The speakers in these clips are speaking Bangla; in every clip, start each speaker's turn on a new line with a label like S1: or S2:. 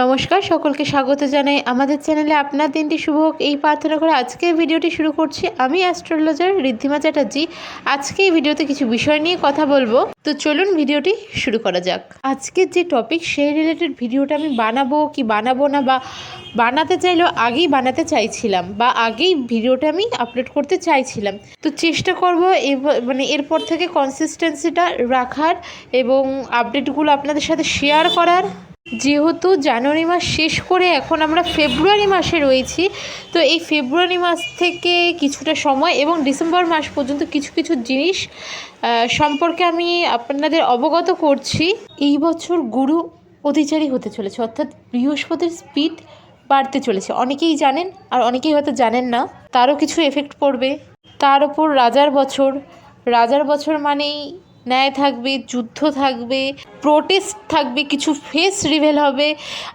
S1: নমস্কার, সকলকে স্বাগত জানাই আমাদের চ্যানেলে। আপনার দিনটি শুভ হোক। এই প্রার্থনা করে আজকের ভিডিওটি শুরু করছি। আমি অ্যাস্ট্রোলজার ঋদ্ধিমা চ্যাটার্জি। আজকে এই ভিডিওতে কিছু বিষয় নিয়ে কথা বলব। তো চলুন ভিডিওটি শুরু করা যাক। আজকের যে টপিক সেই রিলেটেড ভিডিওটা আমি বানাবো কি বানাবো না বা বানাতে চাইলেও আগেই বানাতে চাইছিলাম বা আগেই ভিডিওটা আমি আপলোড করতে চাইছিলাম। তো চেষ্টা করব মানে এরপর থেকে কনসিস্টেন্সিটা রাখার এবং আপডেটগুলো আপনাদের সাথে শেয়ার করার। যেহেতু জানুয়ারি মাস শেষ করে এখন আমরা ফেব্রুয়ারি মাসে রয়েছি, তো এই ফেব্রুয়ারি মাস থেকে কিছুটা সময় এবং ডিসেম্বর মাস পর্যন্ত কিছু কিছু জিনিস সম্পর্কে আমি আপনাদের অবগত করছি। এই বছর গুরু অতিচারী হতে চলেছে, অর্থাৎ বৃহস্পতির স্পিড বাড়তে চলেছে। অনেকেই জানেন আর অনেকেই হয়তো জানেন না, তারও কিছু এফেক্ট পড়বে। তার ওপর রাজার বছর। রাজার বছর মানেই ন্যায় থাকবে, যুদ্ধ থাকবে প্রোটেস্ট থাকবে, কিছু ফেস রিভেল হবে।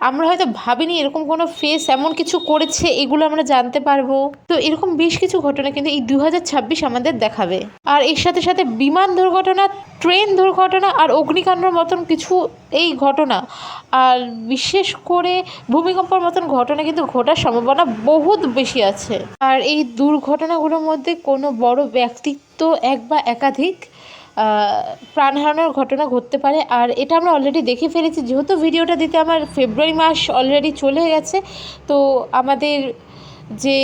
S1: আমরা হয়তো ভাবিনি এরকম কোনো ফেস এমন কিছু করেছে, এগুলো আমরা জানতে পারব। তো এরকম বেশ কিছু ঘটনা কিন্তু এই দু হাজার ছাব্বিশ আমাদের দেখাবে। আর এর সাথে সাথে বিমান দুর্ঘটনা ট্রেন দুর্ঘটনা আর অগ্নিকাণ্ডর মতন কিছু এই ঘটনা। আর বিশেষ করে ভূমিকম্পর মতন ঘটনা কিন্তু ঘটার সম্ভাবনা বহুত বেশি আছে। আর এই দুর্ঘটনাগুলোর মধ্যে কোনো বড় ব্যক্তিত্ব এক বা একাধিক প্রাণ হারানোর ঘটনা ঘটতে পারে। আর এটা আমরা অলরেডি দেখে ফেলেছি, যেহেতু ভিডিওটা দিতে আমার ফেব্রুয়ারি মাস অলরেডি চলে গেছে, তো আমাদের যে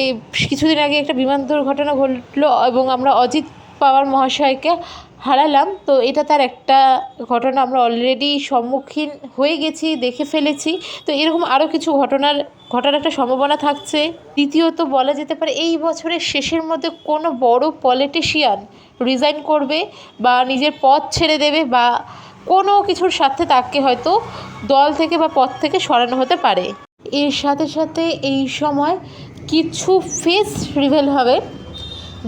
S1: কিছুদিন আগে একটা বিমান দুর্ঘটনা ঘটলো এবং আমরা অজিত পাওয়ার মহাশয়কে হারালাম। তো এটা তার একটা ঘটনা। আমরা অলরেডি সম্মুখীন হয়ে গেছি, দেখে ফেলেছি। তো এরকম আরও কিছু ঘটনার, ঘটার একটা সম্ভাবনা থাকছে। দ্বিতীয়ত বলা যেতে পারে, এই বছরের শেষের মধ্যে কোনো বড় পলিটিশিয়ান রিজাইন করবে বা নিজের পথ ছেড়ে দেবে বা কোনো কিছুর স্বার্থে তাকে হয়তো দল থেকে বা পথ থেকে সরানো হতে পারে। এর সাথে সাথে এই সময় কিছু ফেস রিভেল হবে।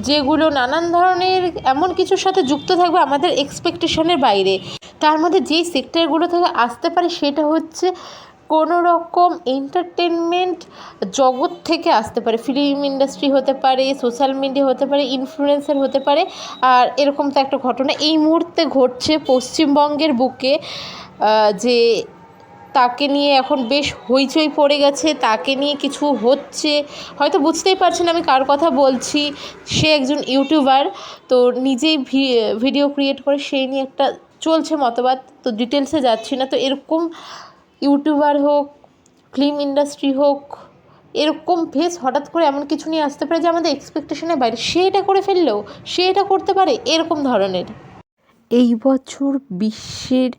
S1: যেগুলো নানান ধরনের এমন কিছুর সাথে যুক্ত থাকবে আমাদের এক্সপেকটেশনের বাইরে। তার মধ্যে যেই সেক্টরগুলো থেকে আসতে পারে সেটা হচ্ছে কোনো রকম এন্টারটেনমেন্ট জগৎ থেকে আসতে পারে। ফিল্ম ইন্ডাস্ট্রি হতে পারে সোশ্যাল মিডিয়া হতে পারে ইনফ্লুয়েন্সার হতে পারে। আর এরকম তো একটা ঘটনা। এই মুহূর্তে ঘটছে পশ্চিমবঙ্গের বুকে যে তাকে নিয়ে এখন বেশ হইচই পড়ে গেছে, তাকে নিয়ে কিছু হচ্ছে। হয়তো বুঝতেই পারছেন আমি কার কথা বলছি। সে একজন ইউটিউবার, তো নিজেই ভিডিও ক্রিয়েট করে সেই নিয়ে একটা চলছে মতবাদ। তো ডিটেলসে যাচ্ছি না, তো এরকম ইউটিউবার হোক ফিল্ম ইন্ডাস্ট্রি হোক, এরকম ফেস হঠাৎ করে এমন কিছু নিয়ে আসতে পারে যে আমাদের এক্সপেকটেশনের বাইরে। সে এটা করে ফেললেও, সে এটা করতে পারে, এরকম ধরনের। এই বছর বিশ্বের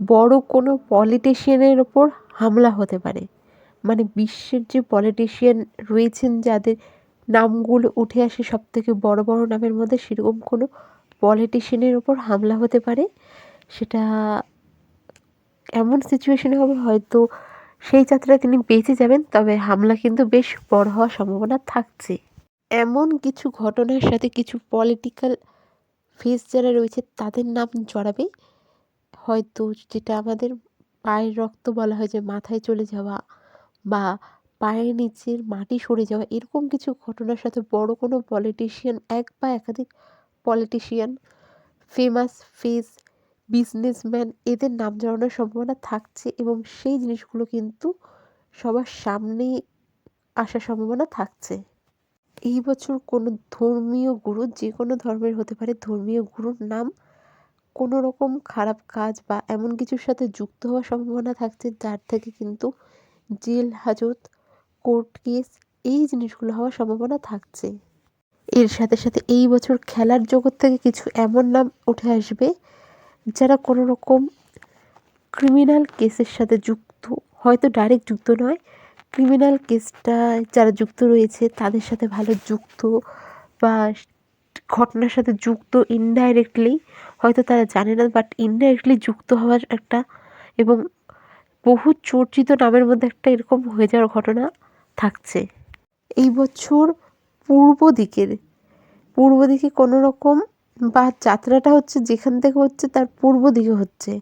S1: বড় কোনো পলিটিশিয়ানের ওপর হামলা হতে পারে। মানে বিশ্বের যে পলিটিশিয়ান রয়েছেন, যাদের নামগুলো উঠে আসে সব থেকে বড় বড় নামের মধ্যে, সেরকম কোনো পলিটিশিয়ানের ওপর হামলা হতে পারে। সেটা এমন সিচুয়েশনে হবে, হয়তো সেই যাত্রায় তিনি বেঁচে যাবেন, তবে হামলা কিন্তু বেশ বড় হওয়ার সম্ভাবনা থাকছে। এমন কিছু ঘটনার সাথে কিছু পলিটিক্যাল ফেস যারা রয়েছে, তাদের নাম জড়াবে। হয়তো যেটা আমাদের পায়ের রক্ত বলা হয় যে মাথায় চলে যাওয়া বা পায়ের নিচের মাটি সরে যাওয়া, এরকম কিছু ঘটনার সাথে বড় কোনো পলিটিশিয়ান এক বা একাধিক পলিটিশিয়ান ফেমাস ফেস বিজনেসম্যান এদের নাম জড়ানোর সম্ভাবনা থাকছে এবং সেই জিনিসগুলো কিন্তু সবার সামনে আসার সম্ভাবনা থাকছে। এই বছর কোনো ধর্মীয় গুরু, যে কোনো ধর্মের হতে পারে, ধর্মীয় গুরুর নাম কোনো রকম খারাপ কাজ বা এমন কিছুর সাথে যুক্ত হওয়ার সম্ভাবনা থাকছে, যার থেকে কিন্তু জেল, হাজত, কোর্ট কেস এই জিনিসগুলো হওয়ার সম্ভাবনা থাকছে। এর সাথে সাথে এই বছর খেলার জগৎ থেকে কিছু এমন নাম উঠে আসবে, যারা কোনো রকম ক্রিমিনাল কেসের সাথে যুক্ত, হয়তো ডাইরেক্ট যুক্ত নয়, ক্রিমিনাল কেসটা যারা যুক্ত রয়েছে তাদের সাথে ভালো যুক্ত বা ঘটনার সাথে যুক্ত ইনডাইরেক্টলি হয়তো তারা জানে না বাট ইনডাইরেক্টলি যুক্ত হওয়ার একটা এবং বহু চর্চিত নামের মধ্যে একটা এরকম হয়ে যাওয়ার ঘটনা থাকছে। এই বছর পূর্ব দিকের, পূর্ব দিকে কোনো রকম বা যাত্রাটা হচ্ছে যেখান থেকে হচ্ছে তার পূর্ব দিকে হচ্ছে।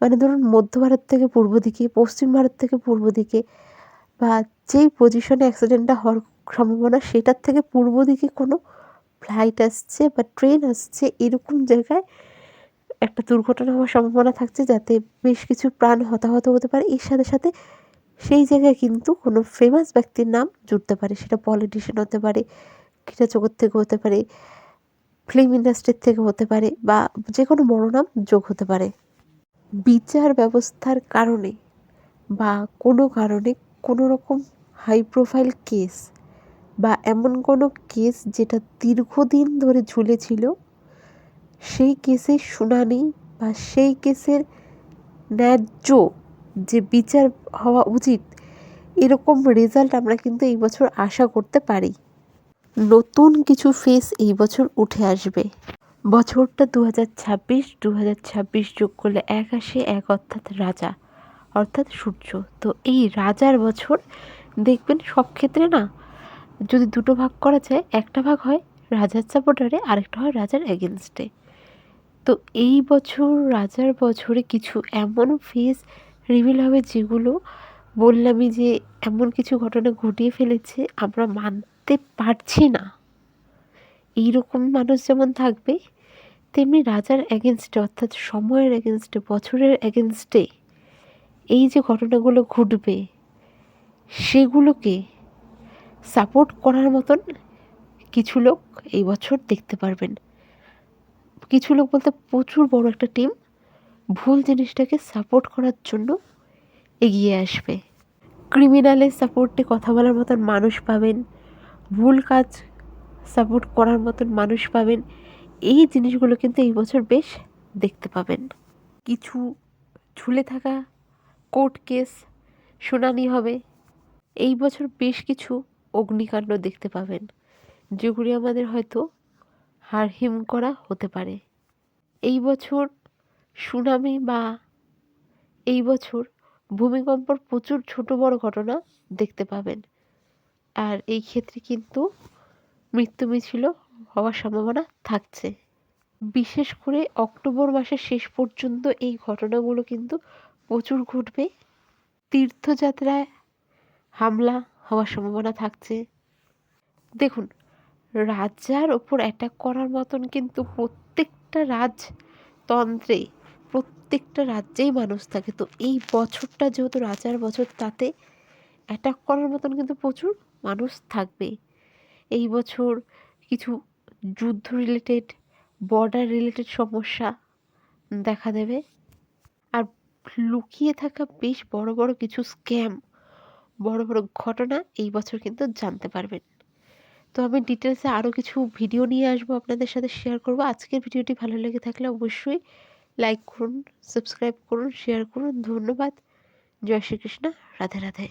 S1: মানে ধরুন মধ্য ভারত থেকে পূর্ব দিকে, পশ্চিম ভারত থেকে পূর্ব দিকে বা যেই পজিশনে অ্যাক্সিডেন্টটা হওয়ার সম্ভাবনা, সেটার থেকে পূর্ব দিকে কোনো ফ্লাইট আসছে বা ট্রেন আসছে, এরকম জায়গায় একটা দুর্ঘটনা হওয়ার সম্ভাবনা থাকছে যাতে বেশ কিছু প্রাণ হতাহত হতে পারে। এর সাথে সাথে
S2: সেই জায়গায় কিন্তু কোনো ফেমাস ব্যক্তির নাম জুড়তে পারে। সেটা পলিটিশিয়ান হতে পারে ক্রীড়া জগৎ থেকে হতে পারে ফিল্ম ইন্ডাস্ট্রির থেকে হতে পারে বা যে কোনো বড় নাম যোগ হতে পারে। বিচার ব্যবস্থার কারণে বা কোনো কারণে কোনো রকম হাই প্রোফাইল কেস বা এমন কোনো কেস যেটা দীর্ঘদিন ধরে ঝুলেছিল সেই কেসের শুনানি বা সেই কেসের ন্যায্য যে বিচার হওয়া উচিত, এরকম রেজাল্ট আমরা কিন্তু এই বছর আশা করতে পারি। নতুন কিছু ফেস এই বছর উঠে আসবে। বছরটা দু হাজার ছাব্বিশ দু হাজার ছাব্বিশ যোগ করলে এক আসে এক অর্থাৎ রাজা, অর্থাৎ সূর্য। তো এই রাজার বছর দেখবেন সব ক্ষেত্রে না, যদি দুটো ভাগ করা যায়, একটা ভাগ হয় রাজার সাপোর্টারে আরেকটা হয় রাজার এগেনস্টে তো এই বছর, রাজার বছরে কিছু এমন ফেস রিভিল হবে যেগুলো বললামই যে এমন কিছু ঘটনা ঘটিয়ে ফেলেছে, আমরা মানতে পারছি না। এই রকম মানুষ যেমন থাকবে, তেমনি রাজার এগেনস্টে অর্থাৎ সময়ের এগেনস্টে বছরের এগেনস্টে এই যে ঘটনাগুলো ঘটবে, সেগুলোকে সাপোর্ট করার মতন কিছু লোক এই বছর দেখতে পারবেন। কিছু লোক বলতে প্রচুর বড় একটা টিম ভুল জিনিসটাকে সাপোর্ট করার জন্য এগিয়ে আসবে। ক্রিমিনালের সাপোর্টে কথা বলার মতন মানুষ পাবেন, ভুল কাজ সাপোর্ট করার মতন মানুষ পাবেন, এই জিনিসগুলো কিন্তু এই বছর বেশ দেখতে পাবেন। কিছু ঝুলে থাকা কোর্ট কেস শুনানি হবে, এই বছর বেশ কিছু অগ্নিকাণ্ড দেখতে পাবেন। যেগুলি আমাদের হয়তো হারহিম করা হতে পারে। এই বছর সুনামি বা এই বছর ভূমিকম্পর প্রচুর ছোট বড় ঘটনা দেখতে পাবেন। আর এই ক্ষেত্রে কিন্তু মৃত্যু মিছিল হওয়ার সম্ভাবনা থাকছে। বিশেষ করে অক্টোবর মাসের শেষ পর্যন্ত এই ঘটনাগুলো কিন্তু প্রচুর ঘটবে। তীর্থযাত্রায় হামলা হওয়ার সম্ভাবনা থাকছে। দেখুন রাজার ওপর অ্যাটাক করার মতন কিন্তু প্রত্যেকটা রাজতন্ত্রে, প্রত্যেকটা রাজ্যেই মানুষ থাকে। তো এই বছরটা যেহেতু রাজার বছর, তাতে অ্যাটাক করার মতন কিন্তু প্রচুর মানুষ থাকবে। এই বছর কিছু যুদ্ধ রিলেটেড বর্ডার রিলেটেড সমস্যা দেখা দেবে। আর লুকিয়ে থাকা বেশ বড় বড় কিছু স্ক্যাম বড় বড় ঘটনা এই বছর কিন্তু জানতে পারবেন। তো আমি ডিটেলসে আরও কিছু ভিডিও নিয়ে আসব আপনাদের সাথে শেয়ার করব। আজকের ভিডিওটি ভালো লেগে থাকলে অবশ্যই লাইক করুন সাবস্ক্রাইব করুন শেয়ার করুন। ধন্যবাদ। জয় শ্রীকৃষ্ণ। রাধে রাধে।